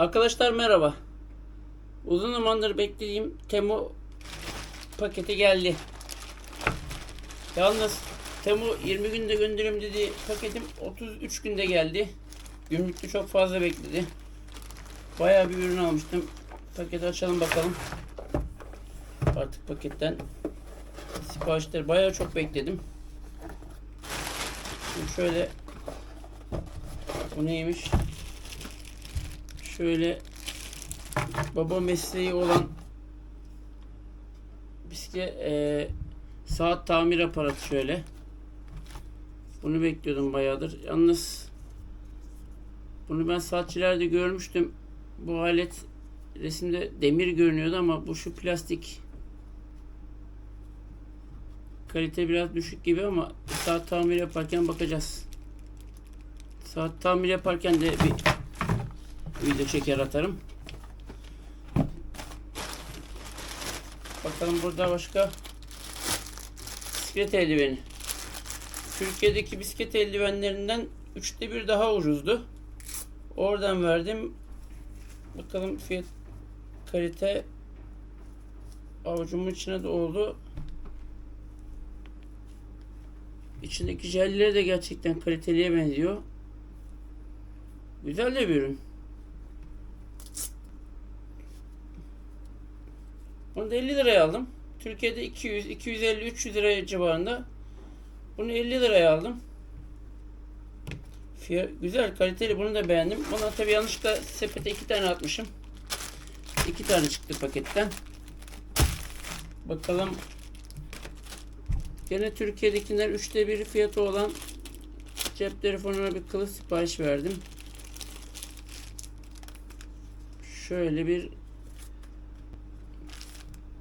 Arkadaşlar merhaba. Uzun zamandır beklediğim Temu paketi geldi. Yalnız Temu 20 günde gönderim dedi paketim 33 günde geldi. Gümrükte çok fazla bekledi. Bayağı bir ürün almıştım. Paketi açalım bakalım. Artık paketten siparişleri bayağı çok bekledim. Şimdi şöyle bu neymiş? Şöyle baba mesleği olan bisiklet e, saat tamir aparatı şöyle. Bunu bekliyordum bayağıdır. Yalnız bunu ben saatçilerde görmüştüm. Bu alet resimde demir görünüyordu ama bu şu plastik kalite biraz düşük gibi ama saat tamir yaparken bakacağız. Saat tamir yaparken de bir video çeker atarım. Bakalım burada başka bisiklet eldiveni. Türkiye'deki bisiklet eldivenlerinden üçte bir daha ucuzdu. Oradan verdim. Bakalım fiyat kalite avucumun içine doldu. İçindeki jelleri de gerçekten kaliteliye benziyor. Güzel de bir ürün. Bunu da 50 liraya aldım. Türkiye'de 200, 250, 300 lira civarında. Bunu 50 liraya aldım. Fiyat güzel, kaliteli. Bunu da beğendim. Buna tabii yanlışlıkla sepete iki tane atmışım. İki tane çıktı paketten. Bakalım. Gene Türkiye'dekiler üçte bir fiyatı olan cep telefonuna bir kılıf sipariş verdim. Şöyle bir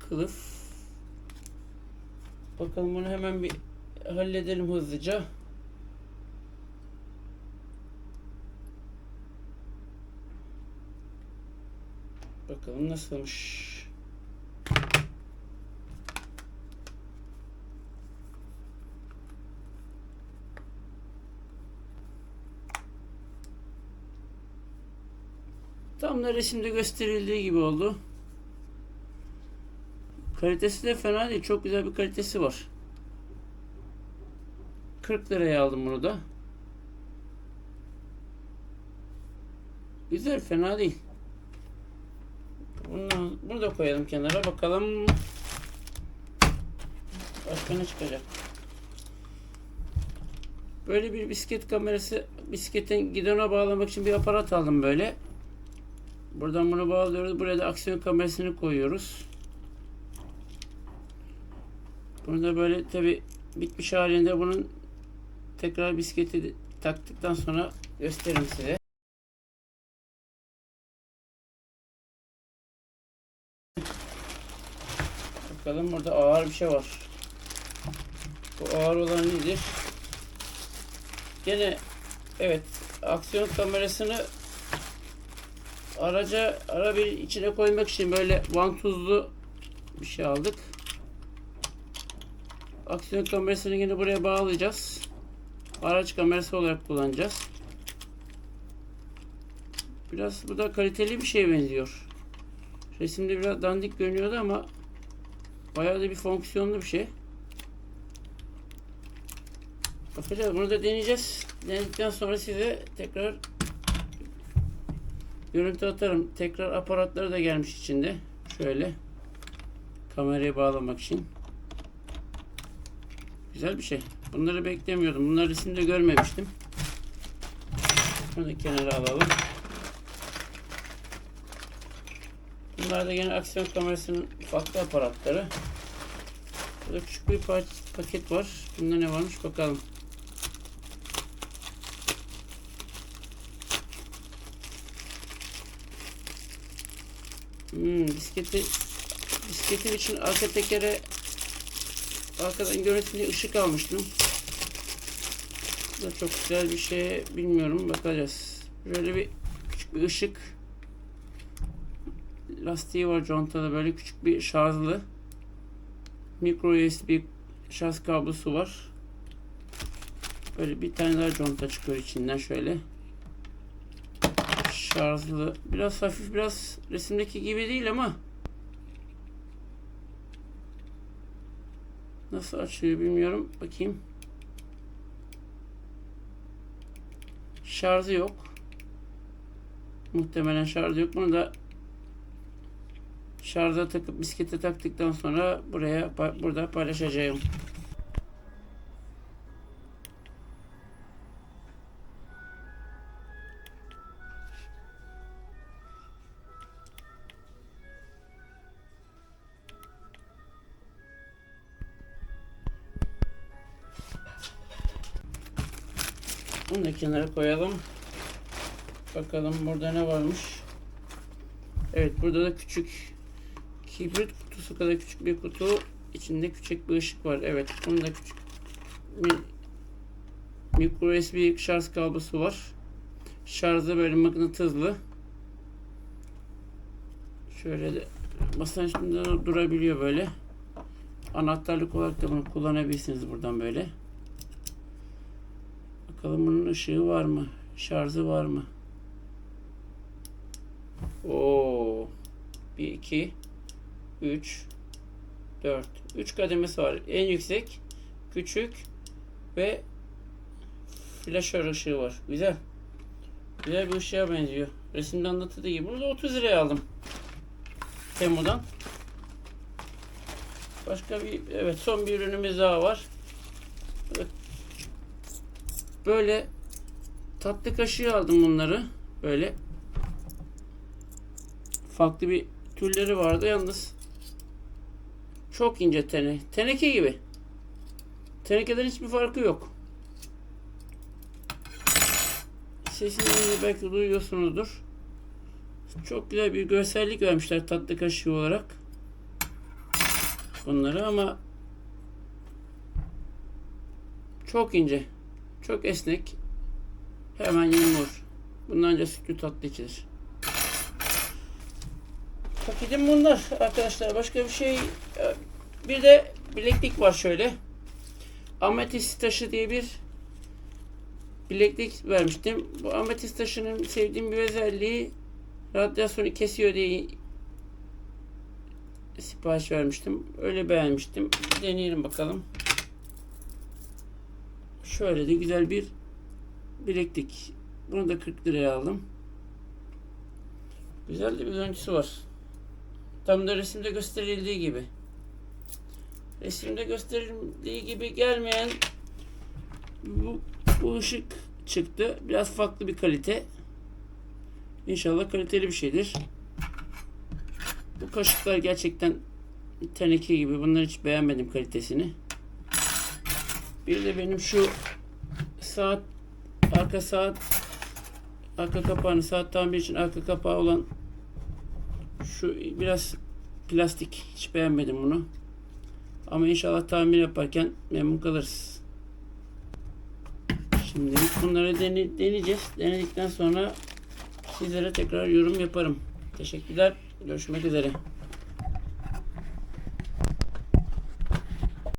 kılıf. Bakalım bunu hemen bir halledelim hızlıca. Bakalım nasılmış. Tam da resimde gösterildiği gibi oldu. Kalitesi de fena değil. Çok güzel bir kalitesi var. 40 liraya aldım bunu da. Güzel, fena değil. Bunu, bunu da koyalım kenara. Bakalım başka ne çıkacak. Böyle bir bisiklet kamerası, bisikletin gidona bağlamak için bir aparat aldım böyle. Buradan bunu bağlıyoruz. Buraya da aksiyon kamerasını koyuyoruz. Bunu da böyle tabi bitmiş halinde bunun tekrar bisikleti taktıktan sonra gösteririm size. Bakalım burada ağır bir şey var. Bu ağır olan nedir? Gene evet aksiyon kamerasını araca ara bir içine koymak için böyle vantuzlu bir şey aldık. Aksiyon kamerasını yine buraya bağlayacağız. Araç kamerası olarak kullanacağız. Biraz bu da kaliteli bir şeye benziyor. Resimde biraz dandik görünüyordu ama bayağı da bir fonksiyonlu bir şey. Bakacağız. Bunu da deneyeceğiz. Denedikten sonra size tekrar görüntü atarım. Tekrar aparatları da gelmiş içinde. Şöyle kamerayı bağlamak için. Güzel bir şey. Bunları beklemiyordum. Bunları resimde görmemiştim. Bunu da kenara alalım. Bunlar da yine aksiyon kamerasının farklı aparatları. Burada küçük bir paket var. Bunda ne varmış bakalım. Hmm, bisikleti bisikletin için arka tekere arkadan görüntülü ışık almıştım. Bu da çok güzel bir şey. Bilmiyorum bakacağız. Böyle bir küçük bir ışık lastiği var contada böyle küçük bir şarjlı micro USB şarj kablosu var. Böyle bir tane daha conta çıkıyor içinden şöyle. Şarjlı. Biraz hafif biraz resimdeki gibi değil ama nasıl açıyor bilmiyorum. Bakayım. Şarjı yok. Muhtemelen şarjı yok. Bunu da şarja takıp bisiklete taktıktan sonra buraya burada paylaşacağım. Bunu da kenara koyalım. Bakalım burada ne varmış. Evet burada da küçük kibrit kutusu kadar küçük bir kutu. İçinde küçük bir ışık var. Evet bunun da küçük bir micro USB şarj kablosu var. Şarjı böyle mıknatıslı. Şöyle de masanın üstünde de durabiliyor böyle. Anahtarlık olarak da bunu kullanabilirsiniz buradan böyle. Bakalım bunun ışığı var mı? Şarjı var mı? Oo. 1 2 3 4 3 kademesi var. En yüksek, küçük ve flaşör ışığı var. Güzel. Güzel bir ışığa benziyor. Resimde anlatıldığı gibi. Bunu da 30 liraya aldım. Temu'dan. Başka bir evet son bir ürünümüz daha var. Böyle tatlı kaşığı aldım bunları. Böyle farklı bir türleri vardı yalnız çok ince tene. Teneke gibi. Tenekeden hiçbir farkı yok. Sesini belki duyuyorsunuzdur. Çok güzel bir görsellik vermişler tatlı kaşığı olarak. Bunları ama çok ince. Çok esnek. Hemen yumur. Bundan önce sütlü tatlı içilir. Paketim bunlar arkadaşlar. Başka bir şey bir de bileklik var şöyle. Ametist taşı diye bir bileklik vermiştim. Bu ametist taşının sevdiğim bir özelliği radyasyonu kesiyor diye sipariş vermiştim. Öyle beğenmiştim. Deneyelim bakalım. Şöyle de güzel bir bileklik. Bunu da 40 liraya aldım. Güzel de bir görüntüsü var. Tam da resimde gösterildiği gibi. Resimde gösterildiği gibi gelmeyen bu, bu ışık çıktı. Biraz farklı bir kalite. İnşallah kaliteli bir şeydir. Bu kaşıklar gerçekten teneke gibi. Bunları hiç beğenmedim kalitesini. Bir de benim şu saat arka saat arka kapağını saat tamir için arka kapağı olan şu biraz plastik. Hiç beğenmedim bunu. Ama inşallah tamir yaparken memnun kalırız. Şimdi bunları dene, deneyeceğiz. Denedikten sonra sizlere tekrar yorum yaparım. Teşekkürler. Görüşmek üzere.